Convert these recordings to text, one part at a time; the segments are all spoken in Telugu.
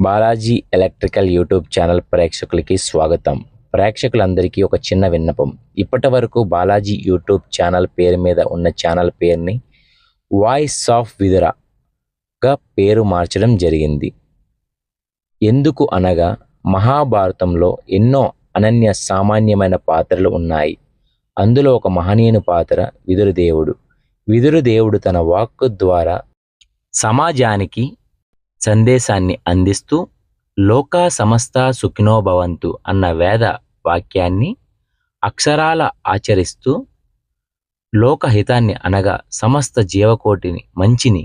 బాలాజీ ఎలక్ట్రికల్ యూట్యూబ్ ఛానల్ ప్రేక్షకులకి స్వాగతం. ప్రేక్షకులందరికీ ఒక చిన్న విన్నపం. ఇప్పటి వరకు బాలాజీ యూట్యూబ్ ఛానల్ పేరు మీద ఉన్న ఛానల్ పేరుని వాయిస్ ఆఫ్ విదురాగా పేరు మార్చడం జరిగింది. ఎందుకు అనగా మహాభారతంలో ఎన్నో అనన్య సామాన్యమైన పాత్రలు ఉన్నాయి. అందులో ఒక మహనీయుని పాత్ర విదురుదేవుడు. విదురుదేవుడు తన వాక్కు ద్వారా సమాజానికి సందేశాన్ని అందిస్తూ లోకా సమస్త సుఖినోభవంతు అన్న వేద వాక్యాన్ని అక్షరాల ఆచరిస్తూ లోకహితాన్ని అనగా సమస్త జీవకోటిని మంచిని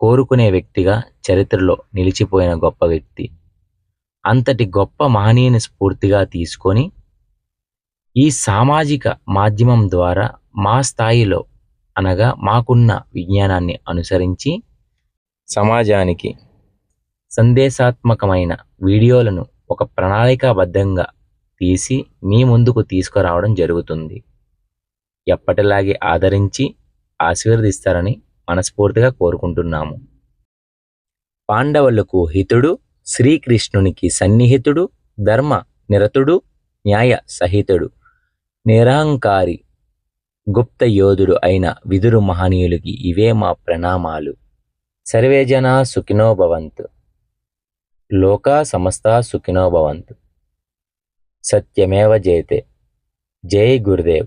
కోరుకునే వ్యక్తిగా చరిత్రలో నిలిచిపోయిన గొప్ప వ్యక్తి. అంతటి గొప్ప మహనీయుని స్ఫూర్తిగా తీసుకొని ఈ సామాజిక మాధ్యమం ద్వారా మా స్థాయిలో అనగా మాకున్న విజ్ఞానాన్ని అనుసరించి సమాజానికి సందేశాత్మకమైన వీడియోలను ఒక ప్రణాళికాబద్ధంగా తీసి మీ ముందుకు తీసుకురావడం జరుగుతుంది. ఎప్పటిలాగే ఆదరించి ఆశీర్వదిస్తారని మనస్ఫూర్తిగా కోరుకుంటున్నాము. పాండవులకు హితుడు శ్రీకృష్ణునికి సన్నిహితుడు ధర్మ నిరతుడు న్యాయ సహితుడు నిరహంకారి గుప్త యోధుడు అయిన విదురు మహనీయులకి ఇవే మా ప్రణామాలు. సర్వే జనా సుఖినో భవంతు. లోకా సమస్త సుఖినో భవంతు. సత్యమేవ జయతే. జై గురుదేవ్.